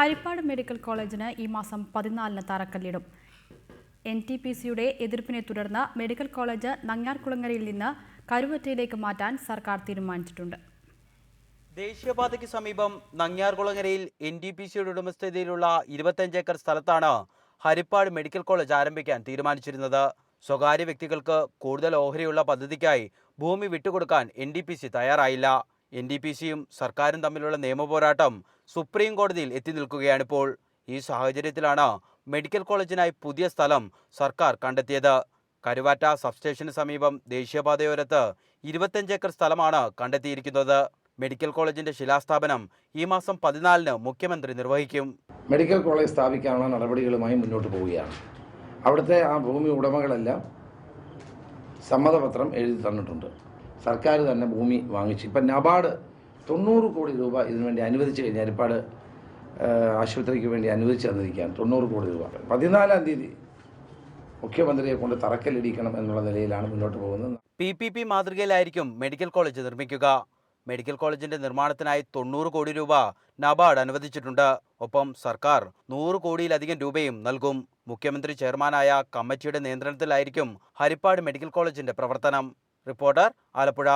Harippad medical കോളേജിന് ഈ മാസം പതിനാലിന് തറക്കല്ലിടും. എൻ ടി പി സിയുടെ എതിർപ്പിനെ തുടർന്ന് മെഡിക്കൽ കോളേജ് നങ്ങ്യാർകുളങ്ങരയിൽ നിന്ന് കരുവറ്റയിലേക്ക് മാറ്റാൻ സർക്കാർ തീരുമാനിച്ചിട്ടുണ്ട്. ദേശീയപാതയ്ക്ക് സമീപം നങ്ങ്യാർകുളങ്ങരയിൽ എൻ ഡി പി സിയുടെ ഉടമസ്ഥതയിലുള്ള ഇരുപത്തഞ്ച് ഏക്കർ സ്ഥലത്താണ് ഹരിപ്പാട് മെഡിക്കൽ കോളേജ് ആരംഭിക്കാൻ തീരുമാനിച്ചിരുന്നത്. സ്വകാര്യ വ്യക്തികൾക്ക് കൂടുതൽ ഓഹരിയുള്ള പദ്ധതിക്കായി ഭൂമി വിട്ടുകൊടുക്കാൻ എൻ ഡി പി സി തയ്യാറായില്ല. എൻ ഡി പി സിയും സർക്കാരും തമ്മിലുള്ള നിയമപോരാട്ടം സുപ്രീം കോടതിയിൽ എത്തി നിൽക്കുകയാണിപ്പോൾ ഈ സാഹചര്യത്തിലാണ് മെഡിക്കൽ കോളേജിനായി പുതിയ സ്ഥലം സർക്കാർ കണ്ടെത്തിയത്. കരുവാറ്റ സബ്സ്റ്റേഷന് സമീപം ദേശീയപാതയോരത്ത് ഇരുപത്തഞ്ച് ഏക്കർ സ്ഥലമാണ് കണ്ടെത്തിയിരിക്കുന്നത്. മെഡിക്കൽ കോളേജിന്റെ ശിലാസ്ഥാപനം ഈ മാസം പതിനാലിന് മുഖ്യമന്ത്രി നിർവഹിക്കും. മെഡിക്കൽ കോളേജ് സ്ഥാപിക്കാനുള്ള നടപടികളുമായി മുന്നോട്ട് പോവുകയാണ്. അവിടുത്തെ ആ ഭൂമി ഉടമകളെല്ലാം സമ്മതപത്രം എഴുതി തന്നിട്ടുണ്ട്. സർക്കാർ തന്നെ ഭൂമി വാങ്ങിച്ചു. ഇപ്പം നബാർഡ് തൊണ്ണൂറ് കോടി രൂപ ഇതിനുവേണ്ടി അനുവദിച്ചു കഴിഞ്ഞാൽ ഹരിപ്പാട് ആശുപത്രിക്ക് വേണ്ടി അനുവദിച്ചു തന്നിരിക്കുകയാണ്. തൊണ്ണൂറ് കോടി രൂപ. പതിനാലാം തീയതി മുഖ്യമന്ത്രിയെ കൊണ്ട് തറക്കല്ലിടിക്കണം എന്നുള്ള നിലയിലാണ് മുന്നോട്ട് പോകുന്നത്. പി പി പി മാതൃകയിലായിരിക്കും മെഡിക്കൽ കോളേജ് നിർമ്മിക്കുക. മെഡിക്കൽ കോളേജിന്റെ നിർമ്മാണത്തിനായി തൊണ്ണൂറ് കോടി രൂപ നബാർഡ് അനുവദിച്ചിട്ടുണ്ട്. ഒപ്പം സർക്കാർ നൂറ് കോടിയിലധികം രൂപയും നൽകും. മുഖ്യമന്ത്രി ചെയർമാനായ കമ്മിറ്റിയുടെ നിയന്ത്രണത്തിലായിരിക്കും ഹരിപ്പാട് മെഡിക്കൽ കോളേജിന്റെ പ്രവർത്തനം. റിപ്പോർട്ടർ ആലപ്പുഴ